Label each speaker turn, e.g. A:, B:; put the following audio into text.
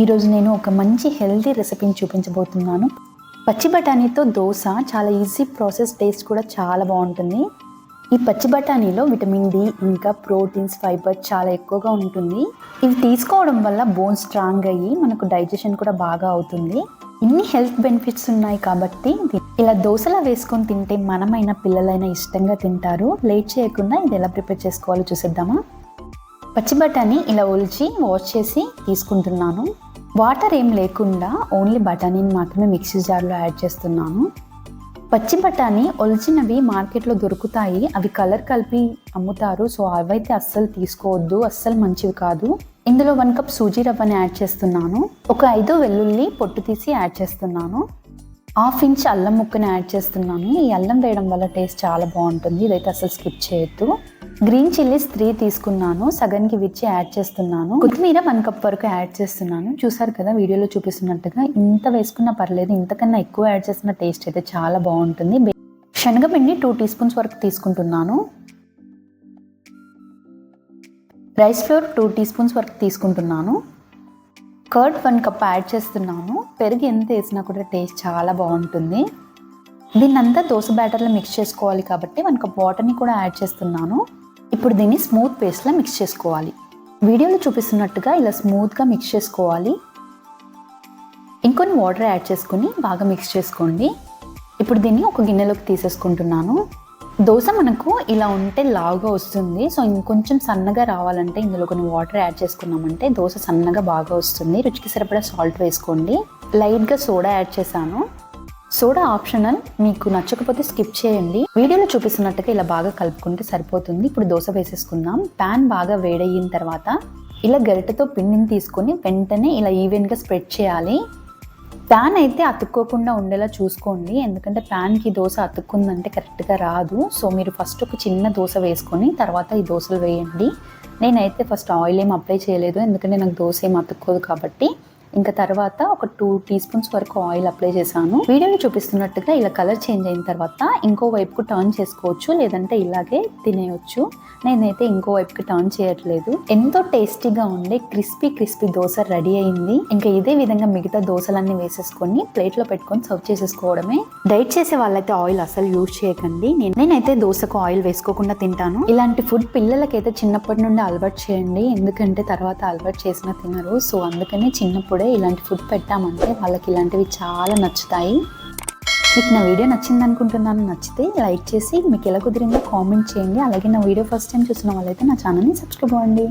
A: ఈరోజు నేను ఒక మంచి హెల్తీ రెసిపీని చూపించబోతున్నాను. పచ్చి బఠానీతో దోశ చాలా ఈజీ ప్రాసెస్ టేస్ట్ కూడా చాలా బాగుంటుంది. ఈ పచ్చి బఠానీలో విటమిన్ డి ఇంకా ప్రోటీన్స్ ఫైబర్ చాలా ఎక్కువగా ఉంటుంది. ఇవి తీసుకోవడం వల్ల బోన్ స్ట్రాంగ్ అయ్యి మనకు డైజెషన్ కూడా బాగా అవుతుంది. ఇన్ని హెల్త్ బెనిఫిట్స్ ఉన్నాయి కాబట్టి ఇలా దోశలా వేసుకొని తింటే మనమైన పిల్లలైనా ఇష్టంగా తింటారు. లేట్ చేయకుండా ఇది ఎలా ప్రిపేర్ చేసుకోవాలో చూసేద్దామా? పచ్చి బఠానీ ఇలా ఒలిచి వాష్ చేసి తీసుకుంటున్నాను. వాటర్ ఏం లేకుండా ఓన్లీ బఠానీని మాత్రమే మిక్సీ జార్లో యాడ్ చేస్తున్నాను. పచ్చి బఠానీ ఒలిచినవి మార్కెట్లో దొరుకుతాయి. అవి కలర్ కలిపి అమ్ముతారు. సో అవైతే అస్సలు తీసుకోవద్దు. అస్సలు మంచివి కాదు. ఇందులో వన్ కప్ సూజీ రవ్వని యాడ్ చేస్తున్నాను. ఒక ఐదు వెల్లుల్లి పొట్టు తీసి యాడ్ చేస్తున్నాను. హాఫ్ ఇంచ్ అల్లం ముక్కని యాడ్ చేస్తున్నాను. ఈ అల్లం వేయడం వల్ల టేస్ట్ చాలా బాగుంటుంది. ఇదైతే అసలు స్కిప్ చేయొద్దు. గ్రీన్ చిల్లీస్ త్రీ తీసుకున్నాను. సగన్కి విచ్చి యాడ్ చేస్తున్నాను. కొత్తిమీర వన్ కప్ వరకు యాడ్ చేస్తున్నాను. చూసారు కదా వీడియోలో చూపిస్తున్నట్టుగా ఇంత వేసుకున్నా పర్లేదు ఇంతకన్నా ఎక్కువ యాడ్ చేసిన టేస్ట్ అయితే చాలా బాగుంటుంది. శనగపిండి టూ టీ స్పూన్స్ వరకు తీసుకుంటున్నాను. Rice flour two teaspoons వరకు తీసుకుంటున్నాను. కర్డ్ వన్ కప్ యాడ్ చేస్తున్నాను. పెరుగు ఎంత వేసినా కూడా టేస్ట్ చాలా బాగుంటుంది. దీన్నంతా దోశ బ్యాటర్లో మిక్స్ చేసుకోవాలి కాబట్టి వన్ కప్ వాటర్ని కూడా యాడ్ చేస్తున్నాను. ఇప్పుడు దీన్ని స్మూత్ పేస్ట్లో మిక్స్ చేసుకోవాలి. వీడియోలో చూపిస్తున్నట్టుగా ఇలా స్మూత్గా మిక్స్ చేసుకోవాలి. ఇంకొన్ని వాటర్ యాడ్ చేసుకుని బాగా మిక్స్ చేసుకోండి. ఇప్పుడు దీన్ని ఒక గిన్నెలోకి తీసేసుకుంటున్నాను. దోశ మనకు ఇలా ఉంటే లావుగా వస్తుంది. సో ఇంకొంచెం సన్నగా రావాలంటే ఇందులో కొన్ని వాటర్ యాడ్ చేసుకున్నామంటే దోశ సన్నగా బాగా వస్తుంది. రుచికి సరిపడా సాల్ట్ వేసుకోండి. లైట్గా సోడా యాడ్ చేశాను. సోడా ఆప్షనల్ మీకు నచ్చకపోతే స్కిప్ చేయండి. వీడియోలో చూపిస్తున్నట్టుగా ఇలా బాగా కలుపుకుంటే సరిపోతుంది. ఇప్పుడు దోశ వేసేసుకుందాం. ప్యాన్ బాగా వేడయిన తర్వాత ఇలా గరిటెతో పిండిని తీసుకొని వెంటనే ఇలా ఈవెన్గా స్ప్రెడ్ చేయాలి. ప్యాన్ అయితే అతుక్కోకుండా ఉండేలా చూసుకోండి. ఎందుకంటే ప్యాన్కి దోశ అతుక్కుందంటే కరెక్ట్గా రాదు. సో మీరు ఫస్ట్ ఒక చిన్న దోశ వేసుకొని తర్వాత ఈ దోశలు వేయండి. నేనైతే ఫస్ట్ ఆయిల్ ఏం అప్లై చేయలేదు. ఎందుకంటే నాకు దోశ ఏం అతుక్కోదు కాబట్టి ఇంకా తర్వాత ఒక టూ టీ స్పూన్స్ వరకు ఆయిల్ అప్లై చేశాను. వీడియోలో చూపిస్తున్నట్టుగా ఇలా కలర్ చేంజ్ అయిన తర్వాత ఇంకో వైపుకు టర్న్ చేసుకోవచ్చు లేదంటే ఇలాగే తినేయొచ్చు. నేనైతే ఇంకో వైపుకి టర్న్ చేయట్లేదు. ఎంతో టేస్టీగా ఉండే క్రిస్పీ క్రిస్పీ దోశ రెడీ అయింది. ఇంకా ఇదే విధంగా మిగతా దోశలన్నీ వేసేసుకొని ప్లేట్లో పెట్టుకొని సర్వ్ చేసేసుకోవడమే. డైట్ చేసే వాళ్ళైతే ఆయిల్ అసలు యూజ్ చేయకండి. నేను- నేనైతే దోశకు ఆయిల్ వేసుకోకుండా తింటాను. ఇలాంటి ఫుడ్ పిల్లలకైతే చిన్నప్పటి నుండి అలవాటు చేయండి. ఎందుకంటే తర్వాత అలవాటు చేసినా తినరు. సో అందుకని చిన్నప్పుడే ఇలాంటి ఫుడ్ పెట్టామంటే వాళ్ళకి ఇలాంటివి చాలా నచ్చుతాయి. మీకు నా వీడియో నచ్చింది అనుకుంటున్నాను నచ్చితే లైక్ చేసి మీకు ఎలా కుదిరిందో కామెంట్ చేయండి. అలాగే నా వీడియో ఫస్ట్ టైం చూసిన వాళ్ళైతే నా ఛానల్ని సబ్స్క్రైబ్ అవ్వండి.